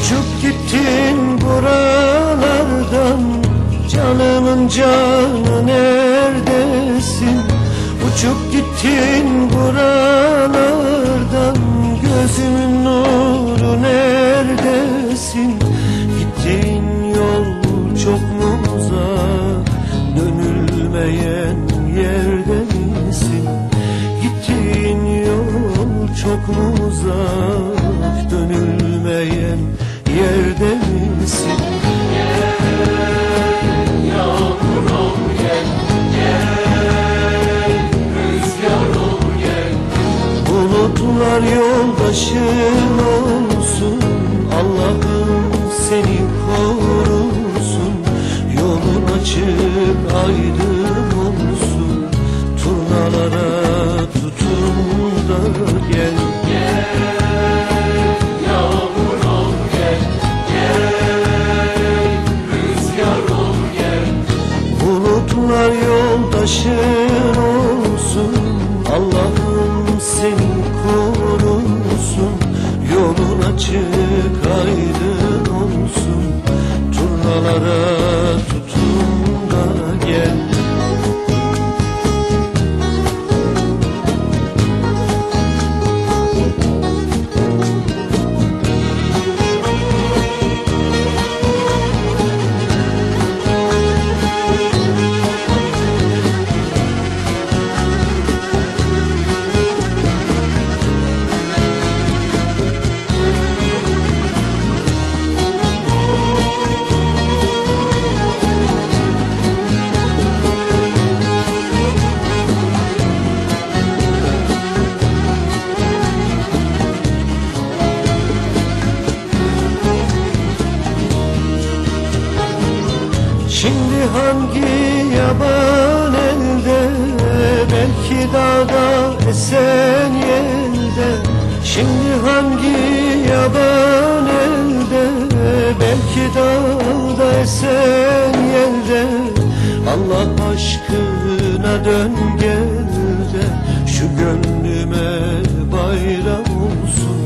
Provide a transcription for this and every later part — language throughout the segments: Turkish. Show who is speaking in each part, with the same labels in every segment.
Speaker 1: Uçup gittin buralardan. Canımın canı neredesin? Uçup gittin buralardan. Gözümün nuru neredesin? Gittiğin yol çok mu uzak? Dönülmeyen yerde misin? Gittiğin yol çok mu uzak? Dönülmeyen yerde misin? Bulutlar yoldaşın olsun Allah'ım seni korusun. Yolun açık aydın Bulutlar yoldaşın olsun. Allah'ım seni korusun. Yolun açık aydın olsun. Turnalara Şimdi hangi yaban elde? Belki dağda esen yelde Şimdi hangi yaban elde? Belki dağda esen yelde Allah aşkına dön gel de Şu gönlüme bayram olsun.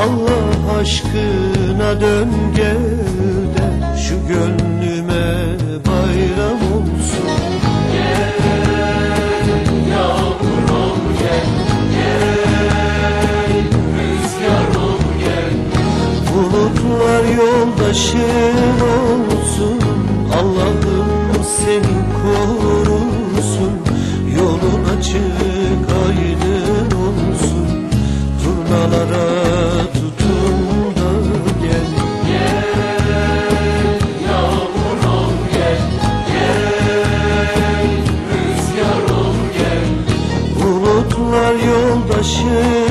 Speaker 1: Allah aşkına dön gel de Şu gönlüme yoldaşın olsun Allah'ım seni korusun. Yolun açık aydın olsun. Turnalara tutun da gel Bulutlar yoldaşın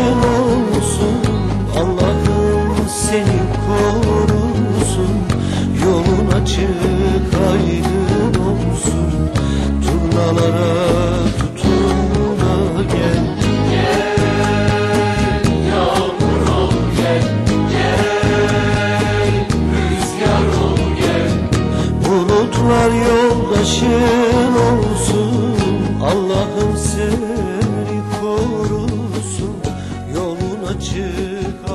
Speaker 1: Bulutlar yoldaşın olsun. Allah'ım seni korusun. Yolun açık